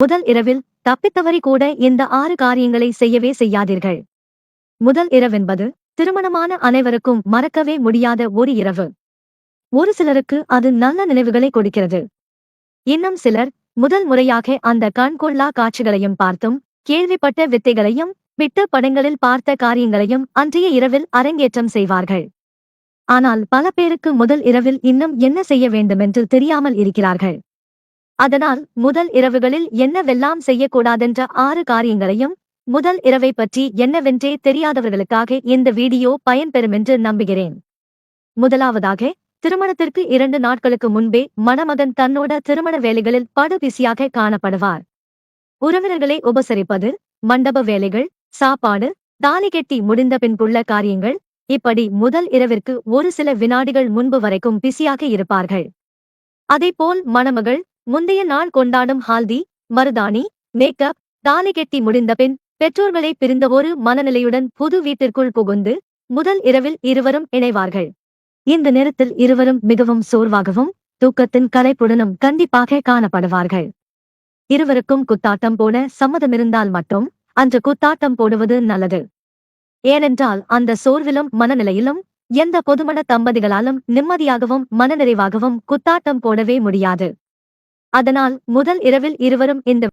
முதல் இரவில் தப்பித்தவரை கூட இந்த ஆறு காரியங்களை செய்யவே செய்யாதீர்கள். முதல் இரவென்பது திருமணமான அனைவருக்கும் மறக்கவே முடியாத ஒரு இரவு. ஒரு சிலருக்கு அது நல்ல நினைவுகளை கொடுக்கிறது. இன்னும் சிலர் முதல் முறையாக அந்த கண்கொள்ளா காட்சிகளையும் பார்த்தும் கேள்விப்பட்ட வித்தைகளையும் விட்ட படங்களில் பார்த்த காரியங்களையும் அன்றைய இரவில் அரங்கேற்றம் செய்வார்கள். ஆனால் பல பேருக்கு முதல் இரவில் இன்னும் என்ன செய்ய வேண்டுமென்று தெரியாமல் இருக்கிறார்கள். அதனால் முதல் இரவுகளில் என்னவெல்லாம் செய்யக்கூடாதென்ற ஆறு காரியங்களையும் முதல் இரவை பற்றி என்னவென்றே தெரியாதவர்களுக்காக இந்த வீடியோ பயன்பெறுமென்று நம்புகிறேன். முதலாவதாக திருமணத்திற்கு இரண்டு நாட்களுக்கு முன்பே மணமகன் தன்னோட திருமண வேலைகளில் படுபிசியாக காணப்படுவார். உறவினர்களை உபசரிப்பது மண்டப வேலைகள் சாப்பாடு தாலி கெட்டி முடிந்த பின்புள்ள காரியங்கள் இப்படி முதல் இரவிற்கு ஒரு சில வினாடிகள் முன்பு வரைக்கும் பிஸியாக இருப்பார்கள். அதேபோல் மணமகள் முந்தைய நாள் கொண்டாடும் ஹால்தி மருதாணி மேக்கப் தாலி கெட்டி முடிந்த பின் பெற்றோர்களை பிரிந்த ஒரு மனநிலையுடன் புது வீட்டிற்குள் புகுந்து முதல் இரவில் இருவரும் இணைவார்கள். இந்த நேரத்தில் இருவரும் மிகவும் சோர்வாகவும் தூக்கத்தின் கலைப்புடனும் கண்டிப்பாக காணப்படுவார்கள். இருவருக்கும் குத்தாட்டம் போட சம்மதமிருந்தால் மட்டும் அன்று குத்தாட்டம் போடுவது நல்லது. ஏனென்றால் அந்த சோர்விலும் மனநிலையிலும் எந்த பொதுமண தம்பதிகளாலும் நிம்மதியாகவும் மனநிறைவாகவும் குத்தாட்டம் போடவே முடியாது. அதனால் முதல் இரவில் இருவரும் இந்த